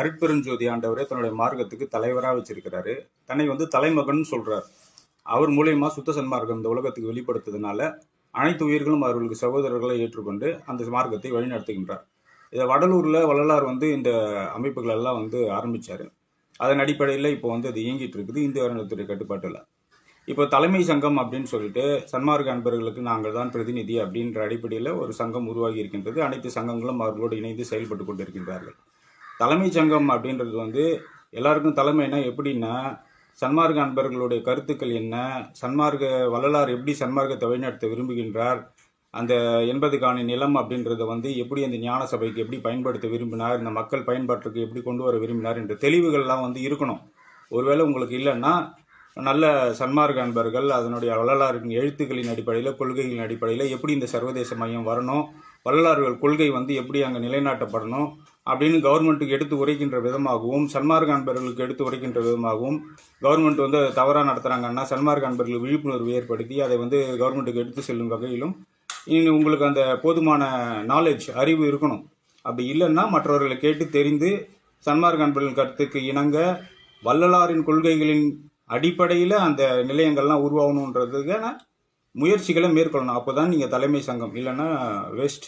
அருட்பெருஞ்சோதி ஆண்டவரே தன்னுடைய மார்க்கத்துக்கு தலைவராக வச்சிருக்கிறாரு. தன்னை வந்து தலைமகன் சொல்றார். அவர் மூலியமா சுத்த சன்மார்க்கம் இந்த உலகத்துக்கு வெளிப்படுத்துறதுனால அனைத்து உயிர்களும் அவர்களுக்கு சகோதரர்களை ஏற்றுக்கொண்டு அந்த மார்க்கத்தை வழிநடத்துகின்றார். இதை வடலூர்ல வள்ளலார் வந்து இந்த அமைப்புகள் எல்லாம் வந்து ஆரம்பிச்சார். அதன் அடிப்படையில் இப்போ வந்து அது இயங்கிட்டு இருக்குது இந்திய அறநிலையத்துறை கட்டுப்பாட்டில். இப்போ தலைமை சங்கம் அப்படின்னு சொல்லிட்டு சன்மார்க்க அன்பர்களுக்கு நாங்கள் தான் பிரதிநிதி அப்படின்ற அடிப்படையில் ஒரு சங்கம் உருவாகி இருக்கின்றது. அனைத்து சங்கங்களும் அவர்களோடு இணைந்து செயல்பட்டு கொண்டிருக்கின்றார்கள். தலைமை சங்கம் அப்படின்றது வந்து எல்லாருக்கும் தலைமைனா எப்படின்னா சன்மார்க்க அன்பர்களுடைய கருத்துக்கள் என்ன சன்மார்க்க வள்ளலார் எப்படி சன்மார்க்கத்தை வழிநடத்த விரும்புகின்றார் அந்த என்பதுக்கான நிலம் அப்படின்றத வந்து எப்படி அந்த ஞான சபைக்கு எப்படி பயன்படுத்த விரும்பினார் இந்த மக்கள் பயன்பாட்டுக்கு எப்படி கொண்டு வர விரும்பினார் என்ற தெளிவுகள்லாம் வந்து இருக்கணும். ஒருவேளை உங்களுக்கு இல்லைன்னா நல்ல சன்மார்க்க அன்பர்கள் அதனுடைய வள்ளலாரின் எழுத்துக்களின் அடிப்படையில் கொள்கைகளின் அடிப்படையில் எப்படி இந்த சர்வதேச மையம் வரணும் வள்ளலார்கள் கொள்கை வந்து எப்படி அங்கே நிலைநாட்டப்படணும் அப்படின்னு கவர்மெண்ட்டுக்கு எடுத்து உரைக்கின்ற விதமாகவும் சன்மார்க்க அன்பர்களுக்கு எடுத்து உரைக்கின்ற விதமாகவும் கவர்மெண்ட் வந்து அதை தவறாக நடத்துகிறாங்கன்னா சன்மார்க்க அன்பர்களுக்கு விழிப்புணர்வு ஏற்படுத்தி அதை வந்து கவர்மெண்ட்டுக்கு எடுத்து செல்லும் வகையிலும் இனி உங்களுக்கு அந்த போதுமான நாலேஜ் அறிவு இருக்கணும். அப்படி இல்லைன்னா மற்றவர்களை கேட்டு தெரிந்து சன்மார்க்க அன்பர்களின் கருத்துக்கு இணங்க வள்ளலாரின் கொள்கைகளின் அடிப்படையில் அந்த நிலையங்கள்லாம் உருவாகணுன்றதுக்கான முயற்சிகளை மேற்கொள்ளணும். அப்போ தான் நீங்கள் தலைமை சங்கம். இல்லைன்னா வேஸ்ட்